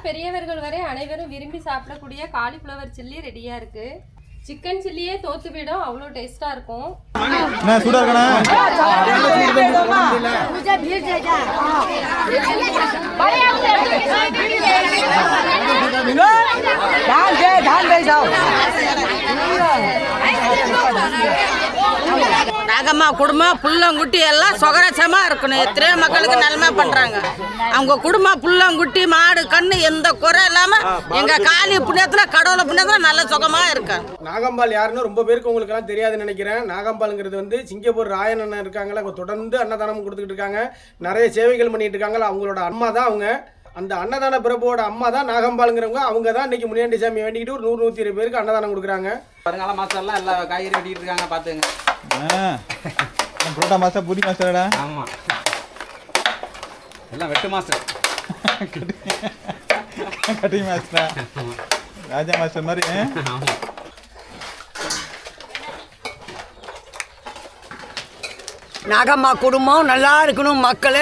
முதல் பெரியவர்கள் வரை அனைவரும் விரும்பி சாப்பிடக்கூடிய காலிஃப்ளவர் சில்லி ரெடியா இருக்கு. சிக்கன் சில்லியே தோத்து போயிடும். அவ்வளோ டேஸ்டா இருக்கும். சூடா இருக்கண்ணா. ரகமா குடும்பம் புள்ளங்குட்டி எல்லாம் சொகரசமாக இருக்கணும். எத்தனையோ மக்களுக்கு நன்மை பண்ணுறாங்க அவங்க குடும்பம் புள்ளங்குட்டி மாடு கண்ணு எந்த குறை இல்லாமல் எங்கள் காளி புண்ணியத்தில் கடவுளை புண்ணியத்தில் நல்ல சுகமாக இருக்காங்க நாகம்பால் யாருன்னு ரொம்ப பேருக்கு உங்களுக்குலாம் தெரியாதுன்னு நினைக்கிறேன். நாகம்பாலுங்கிறது வந்து சிங்கப்பூர் ராயன் அண்ணன் இருக்காங்களா அவங்க தொடர்ந்து அன்னதானம் கொடுத்துக்கிட்டு இருக்காங்க. நிறைய சேவைகள் பண்ணிட்டு இருக்காங்களா அவங்களோட அம்மா தான் அவங்க. அந்த அன்னதான பிரபுவோட அம்மா தான் நாகம்பாளுங்கிறவங்க அவங்க தான் இன்னைக்கு முனியாண்டி சாமி வேண்டிக்கிட்டு ஒரு நூறு நூற்றி இருபது பேருக்கு அன்னதானம் கொடுக்குறாங்க. வருங்கால மாஸ்டர்லாம் எல்லா காய்கறி வெட்டிட்டு இருக்காங்க பார்த்துங்க. புரோட்டா மாஸ்டர் பூரி மாஸ்டர்டா? ஆமாம் எல்லாம் வெட்டு master. Cutting master? Raja master மாதிரி? ஆமாம் நாகம்மா குடும்பம் நல்லா இருக்கணும் மக்கள்.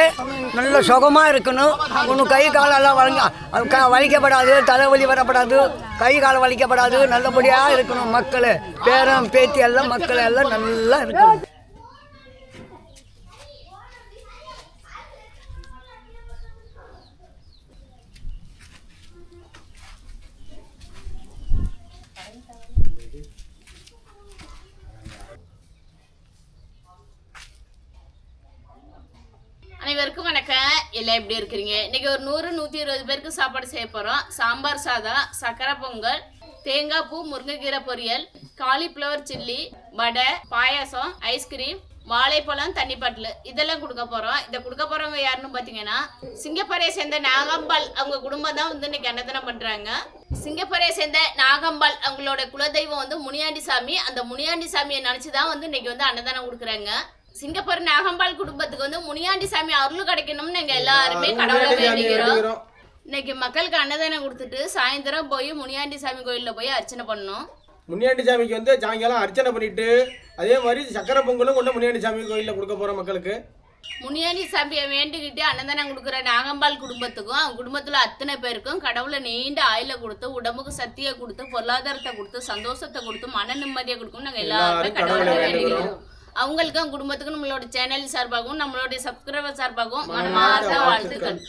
நல்ல சுகமா இருக்கணும். ஒன்றும் கை காலெல்லாம் வழங்க வலிக்கப்படாது தலைவலி வரப்படாது. கை கால் வலிக்கப்படாது. நல்லபடியாக இருக்கணும் மக்கள். பேரன் பேத்தி எல்லாம் மக்கள் எல்லாம் நல்லா இருக்கணும் அனைவருக்கும் வணக்கம் எல்லாம் எப்படி இருக்கிறீங்க? இன்னைக்கு ஒரு நூறு நூற்றி இருபது பேருக்கு சாப்பாடு செய்ய போகிறோம் சாம்பார் சாதம் சக்கரை பொங்கல் தேங்காய் பூ முருங்கைக்கீரை பொரியல் cauliflower chilli vada payasam ice cream வாழைப்பழம் தண்ணி பாட்டில். இதெல்லாம் கொடுக்க போகிறோம் இதை கொடுக்க போகிறவங்க யாருன்னு பார்த்தீங்கன்னா சிங்கப்பூரை சேர்ந்த நாகம்பால் அவங்க குடும்பம் தான் வந்து இன்னைக்கு அன்னதானம் பண்ணுறாங்க சிங்கப்பூரை சேர்ந்த நாகம்பாள் அவங்களோட குலதெய்வம் வந்து முனியாண்டி சாமி. அந்த முனியாண்டி சாமியை நினச்சி தான் வந்து இன்னைக்கு வந்து அன்னதானம் கொடுக்குறாங்க. சிங்கப்பூர் நாகம்பாள் குடும்பத்துக்கு வந்து முனியாண்டி சாமி அருள் கிடைக்கணும்னு எங்க எல்லாருமே கடவுளை வேண்டிக்கிறோம். இன்னைக்கு மக்களுக்கு அன்னதானம் கொடுத்துட்டு சாயந்தரம் போய் முனியாண்டி சாமி கோயில்ல போய் அர்ச்சனை பண்ணோம் முனியாண்டி சாமிக்கு வந்து சாயங்காலம் அர்ச்சனை பண்ணிட்டு அதே மாதிரி சக்கரை பொங்கலும் கொண்டு முனியாண்டி சாமி கோயிலில் கொடுக்க போகிறோம் மக்களுக்கு முனியாண்டி சாமியை வேண்டிக்கிட்டு அன்னதானம் கொடுக்குற நாகம்பாள் குடும்பத்துக்கும் அவங்க குடும்பத்துல அத்தனை பேருக்கும் கடவுளை நீண்ட ஆயில கொடுத்து உடம்புக்கு சக்தியை கொடுத்து பொருளாதாரத்தை கொடுத்து சந்தோஷத்தை கொடுத்து மன நிம்மதியை கொடுக்கும் நாங்க எல்லாருமே கடவுளை. வேண்டிக்கிறோம் அவங்களுக்கும் குடும்பத்துக்கும் நம்மளோட சேனல் சார்பாகவும் நம்மளுடைய சப்ஸ்கிரைபர் சார்பாகவும் மனமார்ந்த வாழ்த்துக்கள்.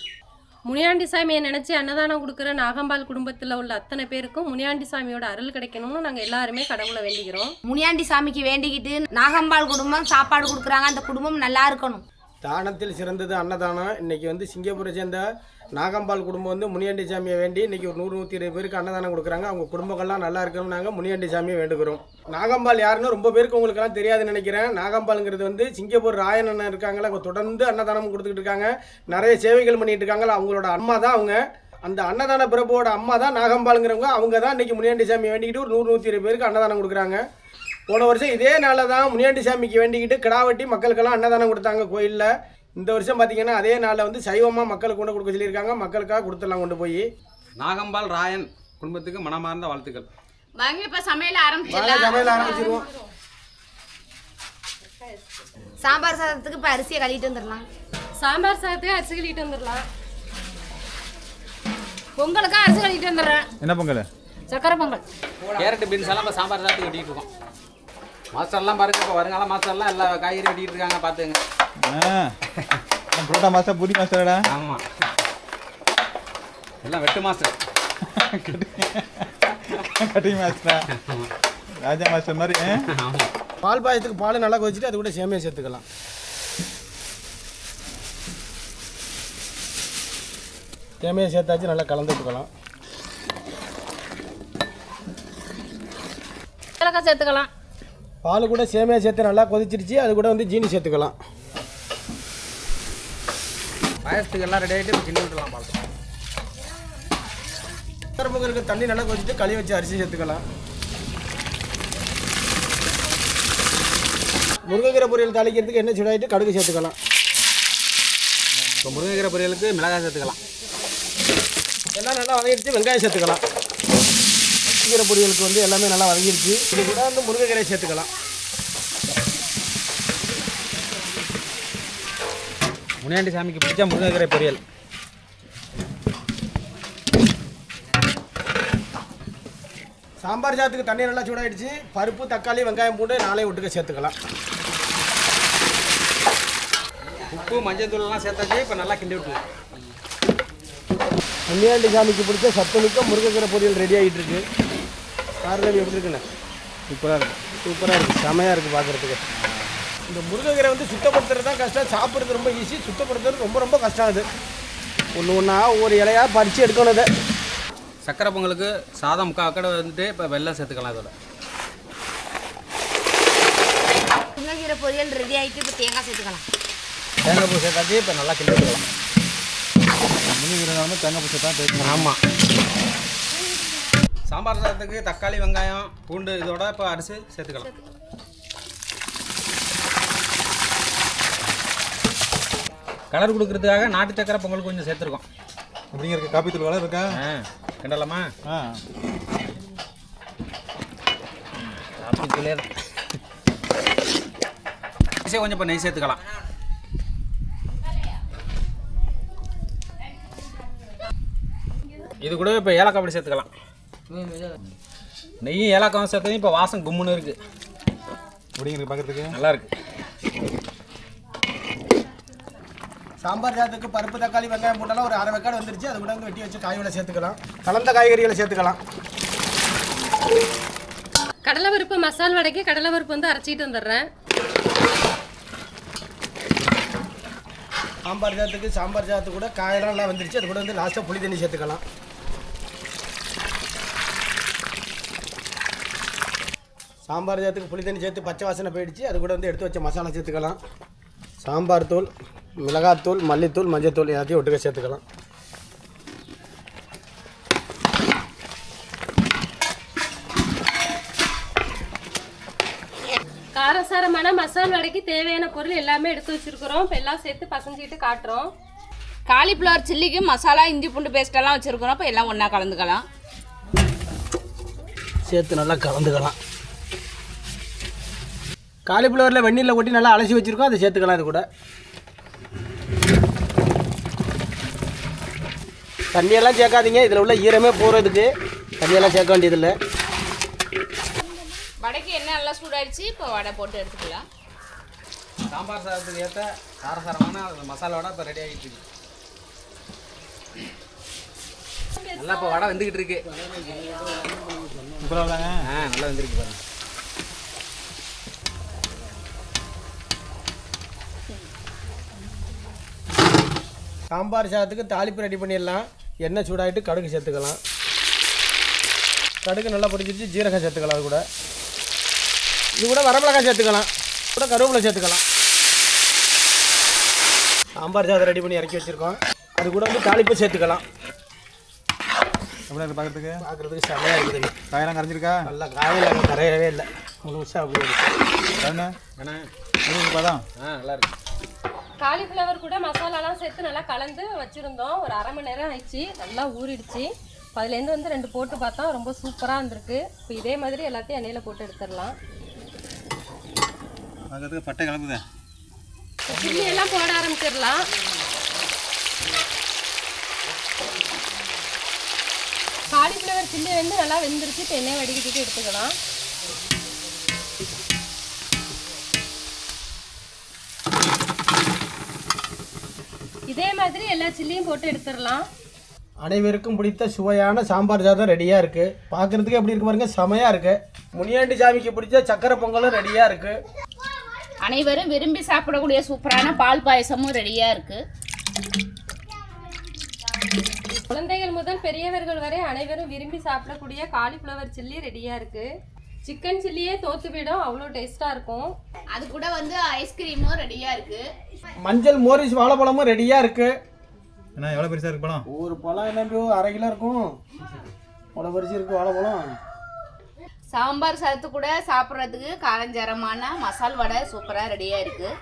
முனியாண்டி சாமியை நினைச்சு அன்னதானம் கொடுக்குற நாகம்பாள் குடும்பத்தில் உள்ள அத்தனை பேருக்கும் முனியாண்டி சாமியோட அருள் கிடைக்கணும்னு நாங்கள் எல்லாருமே கடவுளை வேண்டிக்கிறோம். முனியாண்டி சாமிக்கு வேண்டிக்கிட்டு நாகம்பாள் குடும்பம் சாப்பாடு கொடுக்குறாங்க. அந்த குடும்பம் நல்லா இருக்கணும். தானத்தில் சிறந்தது அன்னதானம். இன்னைக்கு வந்து சிங்கப்பூரை சேர்ந்த நாகம்பால் குடும்பம் வந்து முனியாண்டி சாமியை வேண்டி இன்றைக்கி ஒரு நூறு நூற்றி இருபது பேருக்கு அன்னதானம் கொடுக்குறாங்க. அவங்க குடும்பங்கள்லாம் நல்லா இருக்கணும் நாங்கள் முனியாண்டி சாமியை வேண்டுகிறோம். நாகம்பால் யாருன்னு ரொம்ப பேருக்கு உங்களுக்குலாம் தெரியாதுன்னு நினைக்கிறேன். நாகம்பாலுங்கிறது வந்து சிங்கப்பூர் ராயன் அண்ணன் இருக்காங்களா அவங்க தொடர்ந்து அன்னதானம் கொடுத்துக்கிட்டு இருக்காங்க. நிறைய சேவைகள் பண்ணிட்டு இருக்காங்களா அவங்களோட அம்மா தான் அவங்க. அந்த அன்னதான பிரபுவோட அம்மா தான் நாகம்பாலுங்கிறவங்க. அவங்க தான் இன்றைக்கி முனியாண்டி சாமி வேண்டிக்கிட்டு ஒரு நூறு நூற்றி இருபது பேருக்கு அன்னதானம் கொடுக்குறாங்க. போன வருஷம் இதே நாளில் தான் முனியாண்டி சாமிக்கு வேண்டிக்கிட்டு கிடாவட்டி மக்களுக்கெல்லாம் அன்னதானம் கொடுத்தாங்க கோயிலில். இந்த வருஷம் பார்த்தீங்கன்னா அதே நாளில் வந்து சைவமாக மக்களுக்கு கொண்டு கொடுக்க சொல்லியிருக்காங்க. மக்களுக்காக கொடுத்துடலாம் கொண்டு போய். நாகம்பாள் ராயன் குடும்பத்துக்கு மனமார்ந்த வாழ்த்துக்கள். வாங்க இப்ப சமையல் ஆரம்பிச்சிடலாம். சமையல் ஆரம்பிச்சிருவோம். சாம்பார் சாதத்துக்கு இப்போ அரிசியை கழுவிட்டு வந்துடலாம். சாம்பார் சாதத்தை அரிசி கழிட்டு வந்துடலாம். பொங்கலுக்கும் அரிசி கழுவிட்டு வந்துடுறேன். என்ன பொங்கல்? சக்கரை பொங்கல். கேரட் பீன்ஸ் எல்லாம் இப்போ சாம்பார் சாப்பிட்டு வெட்டிட்டு இருக்கோம். மாஸ்டர்லாம் பாருங்க இப்போ வருங்கால மாஸ்டர்லாம் எல்லா காய்கறி வெட்டிட்டு இருக்காங்க பார்த்துங்க. புரோட்டா மாஸ்டர் பூரி மாஸ்டர்டா? ஆமாம் எல்லாம் வெட்டு master. Cutting master? Raja master மாதிரி ஆ? பால் பாயத்துக்கு பால் நல்லா கொதிச்சுட்டு அது கூட சேமியா சேர்த்துக்கலாம். சேமியா சேர்த்தாச்சு நல்லா கலந்து விட்டுக்கலாம் ஏலக்காய் சேர்த்துக்கலாம். பால் கூட சேமியா சேர்த்து நல்லா கொதிச்சிருச்சு அது கூட வந்து ஜீனி சேர்த்துக்கலாம். பாயசத்துக்கு எல்லாம் ரெடி ஆகிட்டு கிண்டி விட்டுலாம் பால். கரும்புக்கு இருக்க தண்ணி நல்லா கொதிச்சுட்டு களி வச்சு அரிசி சேர்த்துக்கலாம். முருங்கைக்கீரை பொரியல் தாளிக்கிறதுக்கு எண்ணெய் சூடாயிட்டு கடுகு சேர்த்துக்கலாம். இப்போ முருங்கைக்கீரை பொரியலுக்கு மிளகாய் சேர்த்துக்கலாம். எல்லாம் நல்லா வதங்கிடுச்சு வெங்காயம் சேர்த்துக்கலாம். முருங்கைக்கீரை பொரியலுக்கு வந்து எல்லாமே நல்லா வதங்கிடுச்சு. இது கூட வந்து முருங்கைக்கீரை சேர்த்துக்கலாம். முனியாண்டி சாமிக்கு பிடிச்சா முருங்கைக்கரை பொரியல். சாம்பார் சாத்துக்கு தண்ணி நல்லா சூடாயிடுச்சு. பருப்பு தக்காளி வெங்காயம் போட்டு நாளே விட்டுக்க சேர்த்துக்கலாம். உப்பு மஞ்சள் தூள்லாம் சேர்த்தாச்சு. இப்போ நல்லா கிண்டி விட்டுலாம் முனியாண்டி சாமிக்கு பிடிச்ச சத்துணுக்க முருங்கைக்கரை பொரியல் ரெடி ஆகிட்டு இருக்கு பாருங்க எப்படி இருக்குண்ணே சூப்பராக இருக்குது சூப்பராக இருக்குது செமையாக இருக்குது பார்க்குறதுக்கு இந்த முருங்கைக்கீரை வந்து சுத்தப்படுத்துறது தான் கஷ்டம். சாப்பிட்றது ரொம்ப ஈஸி சுத்தப்படுத்துறது ரொம்ப ரொம்ப கஷ்டம் அது. ஒன்று ஒன்றா ஒவ்வொரு இலையாக பறித்து எடுக்கணும் இதை. சக்கரை பொங்கலுக்கு சாதம் முக்கால் அக்கடை வந்துட்டு இப்போ வெள்ளம் சேர்த்துக்கலாம் இதோட. முருங்கைக்கீரை பொரியல் ரெடி ஆகிட்டு இப்போ தேங்காய் சேர்த்துக்கலாம். தேங்காய் பூ சேர்த்தாச்சு இப்போ நல்லா கிண்டி விட்டுக்கலாம் முன்னுக்கு தேங்காய் பூசை தான் பேசணும் ஆமாம் சாம்பார் சாதத்துக்கு தக்காளி வெங்காயம் பூண்டு இதோட இப்போ அரிசி சேர்த்துக்கலாம். கலர் கொடுக்கறதுக்காக நாட்டு சக்கரை பொங்கல் கொஞ்சம் சேர்த்துருக்கோம். எப்படிங்க இருக்கு காப்பி தூள் இருக்கா? ஆ கிண்டலாமா? ஆ. அப்படி கொஞ்சம் இப்போ நெய் சேர்த்துக்கலாம். இது கூட இப்போ ஏலக்காய் பொடி சேர்த்துக்கலாம். நெய்யும் ஏலக்காவும் சேர்த்தது இப்போ வாசம் கும்முன்னு இருக்குது எப்படிங்க இருக்கு பார்க்கறதுக்கு நல்லா இருக்கு. சாம்பார் சாதத்துக்கு பருப்பு தக்காளி வெங்காயம் போட்டாலும் ஒரு அரை வெக்காடு வந்துருச்சு. அது கூட வந்து வெட்டி வச்சு காயோட சேர்த்துக்கலாம். கலந்த காய்கறிகளை சேர்த்துக்கலாம். கடலை பருப்பு மசால் வடைக்கு கடலை பருப்பு வந்து அரைச்சிட்டு வந்துடுறேன். சாம்பார் சாதத்துக்கு சாம்பார் சாதத்து கூட காயெல்லாம் நல்லா வந்துருச்சு. அது கூட வந்து லாஸ்ட்டாக புளி தண்ணி சேர்த்துக்கலாம். சாம்பார் சாதத்துக்கு புளி தண்ணி சேர்த்து பச்சை வாசனை போயிடுச்சு. அது கூட வந்து எடுத்து வச்ச மசாலா சேர்த்துக்கலாம். சாம்பார் தூள் மிளகாத்தூள் மல்லித்தூள் மஞ்சத்தூள் எல்லாத்தையும் ஒட்டுக்க சேர்த்துக்கலாம். காரசாரமான மசால் வடைக்கு தேவையான பொருள் எல்லாமே எடுத்து வச்சிருக்கிறோம். இப்போ எல்லாம் சேர்த்து பசஞ்சிட்டு காட்டுறோம். காலிஃப்ளவர் சில்லிக்கு மசாலா இஞ்சி பூண்டு பேஸ்டெல்லாம் வச்சுருக்கிறோம். இப்போ எல்லாம் ஒன்றா கலந்துக்கலாம். சேர்த்து நல்லா கலந்துக்கலாம். காலிஃப்ளவரில் வெந்நீரில் கொட்டி நல்லா அலசி வச்சுருக்கோம். அதை சேர்த்துக்கலாம் இது கூட. தண்ணியெல்லாம் சேர்க்காதீங்க. இதில் உள்ள ஈரமே போகிறதுக்கு தண்ணியெல்லாம் சேர்க்க வேண்டியதில்லை. வடைக்கு எண்ணெய் நல்லா சூடாயிடுச்சு. இப்போ வடை போட்டு எடுத்துக்கலாம். சாம்பார் சாதத்துக்கு ஏற்ற காரசாரமான மசாலாவோட இப்போ ரெடி ஆகிட்டு நல்லா இப்போ வடை வந்துக்கிட்டு இருக்கு. ஆ நல்லா வந்துருக்கு பாருங்க. சாம்பார் சாதத்துக்கு தாளிப்பு ரெடி பண்ணிடலாம். எண்ணெய் சூடாகிட்டு கடுகு சேர்த்துக்கலாம். கடுகு நல்லா பொரிச்சிட்டு ஜீரகம் சேர்த்துக்கலாம் அது கூட. இது கூட வரமிளகாய் சேர்த்துக்கலாம். கூட கருவேப்பிலை சேர்த்துக்கலாம். சாம்பார் சாதம் ரெடி பண்ணி இறக்கி வச்சுருக்கோம். அது கூட வந்து தாளிப்பு சேர்த்துக்கலாம். எப்படி இருக்கு பார்க்கறதுக்கு? பார்க்குறதுக்கு செமையாக இருக்குதுங்க காயெல்லாம் கரைஞ்சிருக்கா? நல்லா அங்கே கரையவே இல்லை. முழுசாக அப்படியே இருக்கு என்ன? ஏன்னா எப்படி பதம்? ஆ நல்லா இருக்கு. காலிஃப்ளவர் கூட மசாலாலாம் சேர்த்து நல்லா கலந்து வச்சுருந்தோம். ஒரு அரை மணி நேரம் ஆயிடுச்சு. நல்லா ஊறிடுச்சு. இப்போ அதுலேருந்து வந்து ரெண்டு போட்டு பார்த்தா ரொம்ப சூப்பராக இருந்திருக்கு. இப்போ இதே மாதிரி எல்லாத்தையும் எண்ணெயில் போட்டு எடுத்துடலாம். பட்டை கிளம்புதே சில்லி எல்லாம் போட ஆரம்பிச்சிடலாம். காலிஃப்ளவர் சில்லி வந்து நல்லா வெந்துருச்சு. இப்போ எண்ணெய் வடிகட்டிட்டு எடுத்துக்கலாம். இதே மாதிரி எல்லா சில்லியும் போட்டு எடுத்துடலாம். அனைவருக்கும் பிடித்த சுவையான சாம்பார் சாதம் ரெடியாக இருக்குது பார்க்குறதுக்கு எப்படி இருக்கு பாருங்க செமையாக இருக்குது முனியாண்டி சாமிக்கு பிடிச்ச சக்கரை பொங்கலும் ரெடியாக இருக்குது அனைவரும் விரும்பி சாப்பிடக்கூடிய சூப்பரான பால் பாயசமும் ரெடியாக இருக்குது குழந்தைகள் முதல் பெரியவர்கள் வரை அனைவரும் விரும்பி சாப்பிடக்கூடிய காலிஃப்ளவர் சில்லி ரெடியாக இருக்குது சிக்கன் சில்லியே தோத்து போயிடும். அவ்வளோ டேஸ்ட்டாக இருக்கும். அது கூட வந்து ஐஸ்கிரீமும் ரெடியாக இருக்குது மஞ்சள் மோரிஸ் வாழைப்பழமும் ரெடியாக இருக்குது என்ன எவ்வளோ பெருசாக இருக்கு பழம்? ஒரு பழம் என்ன அரை கிலோ இருக்கும். அவ்வளோ பறிச்சு இருக்கு வாழைப்பழம். சாம்பார் சாதத்து கூட சாப்பிட்றதுக்கு காரஞ்சரமான மசால் வடை சூப்பராக ரெடியாக இருக்குது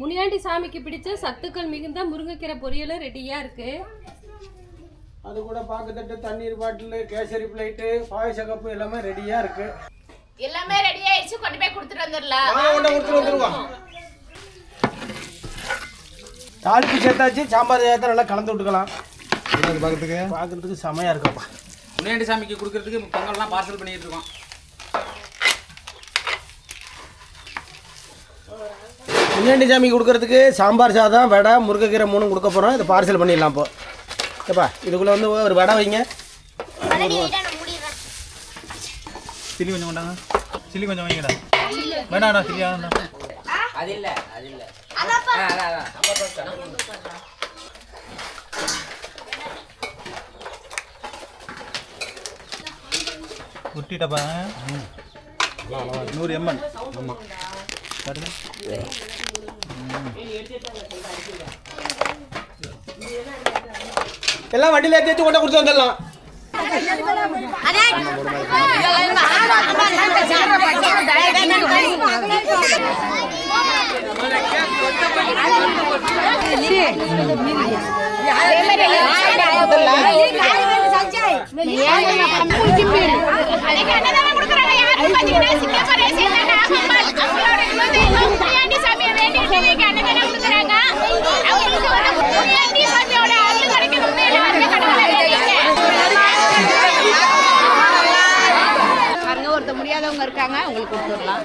முனியாண்டி சாமிக்கு பிடிச்ச சத்துக்கள் மிகுந்த முருங்கைக்கீரை பொரியலும் ரெடியாக இருக்குது அது கூட பாக்குத்தட்டு தண்ணீர் பாட்டில் கேசரி பிளேட்டு பாயச கப்பு எல்லாமே ரெடியாக இருக்குது எல்லாமே ரெடி ஆயிடுச்சு. கொண்டு போய் கொடுத்துட்டு வந்துடலாம். கொண்டு கொடுத்துட்டு வந்துருவோம். தாளிப்பு சேர்த்தாச்சு சாம்பார் சேர்த்தா நல்லா கலந்து விட்டுக்கலாம். இருக்கு பார்க்கறதுக்கு பார்க்குறதுக்கு செமையாக இருக்கப்பா. முனியாண்டி சாமிக்கு கொடுக்கறதுக்கு பொங்கல்லாம் பார்சல் பண்ணிட்டு இருக்கோம். முனியாண்டி சாமிக்கு கொடுக்கறதுக்கு சாம்பார் சாதம் வடை முருங்கைக்கீரை மூணும் கொடுக்க போகிறோம் இதை பார்சல் பண்ணிடலாம் இப்போ. ஏப்பா இதுக்குள்ளே வந்து ஒரு வடை வைங்க. சில்லி கொஞ்சம் கொண்டாங்க. சில்லி கொஞ்சம் வைங்கடா வேணாடா சில்லியா வேண்டாம் குட்டிட்டப்பா நூறு எம்எல் ஆமாம் எல்லாம் வண்டியில ஏற்றி வச்சு கொண்டு கொடுத்து வந்துடலாம். அவங்களுக்கு வந்து முனியாண்டி சாமியோட அருள் கிடைக்கணும்னு எல்லாருமே கடவுளை வேண்டிங்க பாருங்க ஒருத்தர் முடியாதவங்க இருக்காங்க அவங்களுக்கு கொடுத்துடலாம்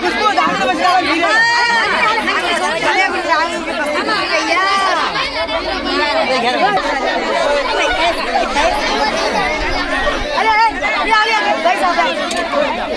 खुशबू दाल बचाओ धीरे अरे अरे आ गया भाई साहब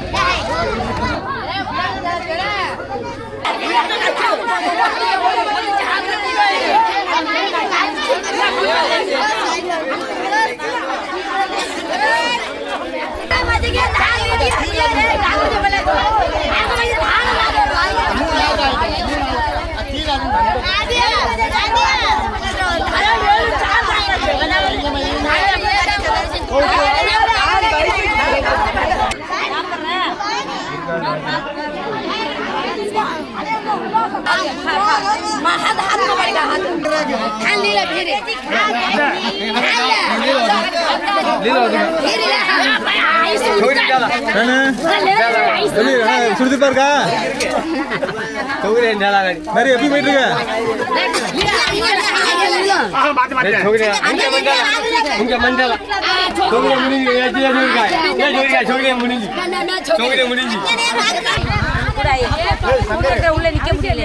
இருக்கண்ணா சுடுதுப்பா இருக்கா நிறைய எப்படி போயிட்டு இருக்க உள்ள நிக்க முடியல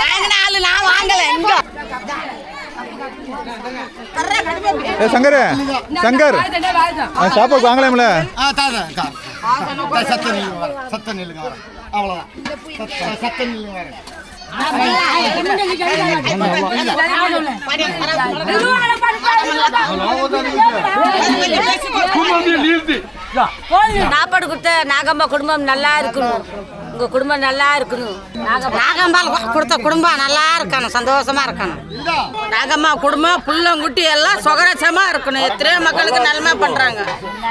வாங்கின ஆளு நான் வாங்கல இங்க சங்கர் சங்கர். சாப்பாடு வாங்கலாம்ல. சத்த நில்லுங்க வர சத்த நில்லுங்க வர அவ்வளோதான் சத்த- சத்த நில்லுங்க வர சாப்பாடு கொடுத்த நாகம்மா குடும்பம் நல்லா இருக்கணும். உங்க குடும்பம் நல்லா இருக்கணும். நாகம்பால். கொடுத்த குடும்பம் நல்லா இருக்கணும் சந்தோஷமா இருக்கணும். நாகம்மா குடும்பம் புள்ளங்குட்டி எல்லாம் சுகரட்சமா இருக்கணும். எத்தனையோ மக்களுக்கு நன்மை பண்றாங்க.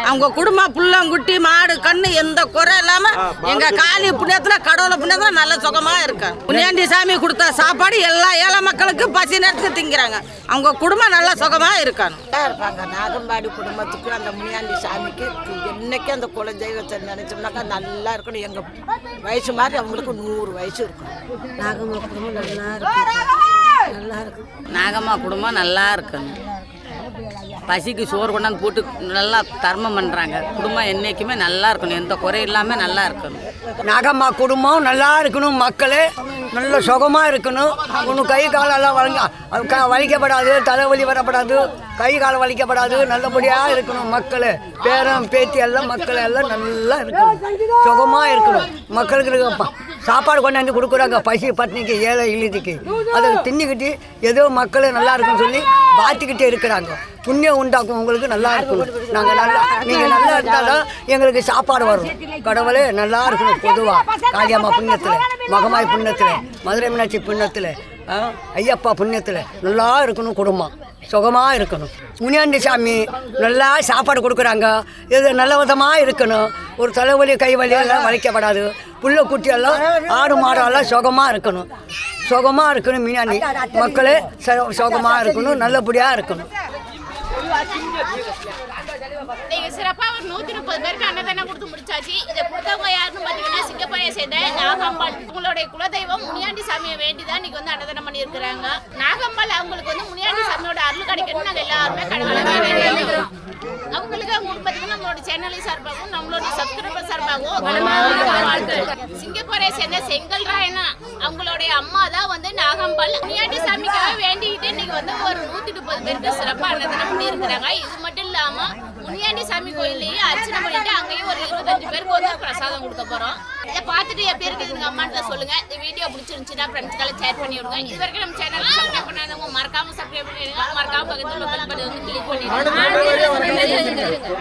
அவங்க குடும்பம் புள்ளங்குட்டி மாடு கண்ணு எந்த குறை இல்லாம எங்க காலி புண்ணியத்துல கடவுள புண்ணியத்துல நல்ல சுகமா இருக்கு. புண்ணியாண்டி சாமி கொடுத்த சாப்பாடு எல்லா ஏழை மக்களுக்கு பசி நேரத்துக்கு திங்கிறாங்க. அவங்க குடும்பம் நல்லா சுகமா இருக்காங்க இருப்பாங்க. நாகம்பாடி குடும்பத்துக்கு அந்த முனியாண்டி சாமிக்கு என்னைக்கும் அந்த குலதெய்வத்தை நினைச்சோம்னாக்கா நல்லா இருக்கணும். எங்க வயசு மாதிரி அவங்களுக்கு நூறு வயசு. இருக்கும் நாகம்மா குடும்பம் நல்லா இருக்கும் நல்லா இருக்கும் நாகம்மா குடும்பம் நல்லா இருக்கணும். பசிக்கு சோறு கொண்டாந்து போட்டு நல்லா தர்மம் பண்ணுறாங்க குடும்பம் என்றைக்குமே நல்லா இருக்கணும். எந்த குறை இல்லாமல் நல்லா இருக்கணும். நாகம்மா குடும்பம் நல்லா இருக்கணும் மக்களே. நல்ல சுகமாக இருக்கணும். ஒன்றும் கை காலெல்லாம் வழங்க வலிக்கப்படாது தலைவலி வரப்படாது. கை கால் வலிக்கப்படாது. நல்லபடியாக இருக்கணும் மக்களே. பேரன் பேத்தி எல்லாம் மக்கள் எல்லாம் நல்லா இருக்கணும். சுகமாக இருக்கணும். மக்களுக்கு இருக்க சாப்பாடு கொண்டாந்து கொடுக்குறாங்க. பசி பட்டினிக்கு ஏழை இழுதிக்கு. அதை தின்னுக்கிட்டு ஏதோ மக்கள் நல்லா இருக்குன்னு சொல்லி பார்த்துக்கிட்டே இருக்கிறாங்க. புண்ணியம் உண்டாக்கும் உங்களுக்கு நல்லா இருக்கணும் நாங்கள் நல்லா நீங்கள் நல்லா இருந்தாலும் எங்களுக்கு சாப்பாடு வரும். கடவுளே நல்லா இருக்கணும் பொதுவாக காளியம்மா புண்ணியத்தில் மகமாய் புண்ணியத்தில் மதுரை மீனாட்சி புண்ணியத்தில். ஐயப்பா புண்ணியத்தில் நல்லா இருக்கணும் குடும்பம். சுகமாக இருக்கணும். முனியாண்டி சாமி நல்லா சாப்பாடு கொடுக்குறாங்க. இது நல்ல விதமாக இருக்கணும். ஒரு தலைவலி கைவலி எல்லாம் வலிக்கப்படாது. புள்ள குட்டியெல்லாம் ஆடு மாடெல்லாம் சுகமாக இருக்கணும். சுகமாக இருக்கணும் மீனாண்டி மக்களே சுகமாக இருக்கணும். நல்லபடியாக இருக்கணும். நீங்க சிறப்பா ஒரு நூத்தி முப்பது பேருக்கு அன்னதானம் கொடுத்து முடிச்சாச்சு. இதை கொடுத்தவங்க யாருன்னு பாத்தீங்கன்னா சிங்கப்பையை சேர்ந்த நாகம்பாள். உங்களுடைய குலதெய்வம் முனியாண்டி சாமியை வேண்டி தான் இன்னைக்கு வந்து அன்னதானம் பண்ணி இருக்கிறாங்க நாகம்பாள் அவங்களுக்கு வந்து முனியாண்டி சாமியோட அருள் கிடைக்கணும்னு நாங்க எல்லாருமே கடவுளை வேண்டிக்கிறோம். அவங்களுக்கு அவங்க குடும்பத்துக்கு நம்மளோட சேனலை சார்பாகவும் நம்மளோட சப்ஸ்கிரைபர் சார்பாகவும் சிங்கப்பூரை சேர்ந்த செங்கல் ராயனா அவங்களுடைய அம்மா தான் வந்து நாகம்பாள். முனியாண்டி சாமிக்காக வேண்டிக்கிட்டு இன்னைக்கு வந்து ஒரு நூத்தி முப்பது பேருக்கு சிறப்பாக அன்னதானம் பண்ணி இருக்கிறாங்க இது மட்டும் இல்லாம முனியாண்டி சாமி கோயிலையும் அர்ச்சனை பண்ணிட்டு அங்கேயும் ஒரு இருபத்தஞ்சு பேருக்கு வந்து பிரசாதம் கொடுக்க போறோம். இதை பார்த்துட்டு எப்படி இருக்குது அம்மாட்ட சொல்லுங்க. இந்த வீடியோ பிடிச்சிருந்துச்சுன்னா ஃப்ரெண்ட்ஸ்க்கெல்லாம் ஷேர் பண்ணி விடுங்க. இது வரைக்கும் நம்ம சேனல் சப்ஸ்கிரைப் பண்ணாதவங்க மறக்காம சப்ஸ்கிரைப் பண்ணிடுங்க. மறக்காம பக்கத்தில் பெல் பட்டன் வந்து கிளிக் பண்ணிடுங்க.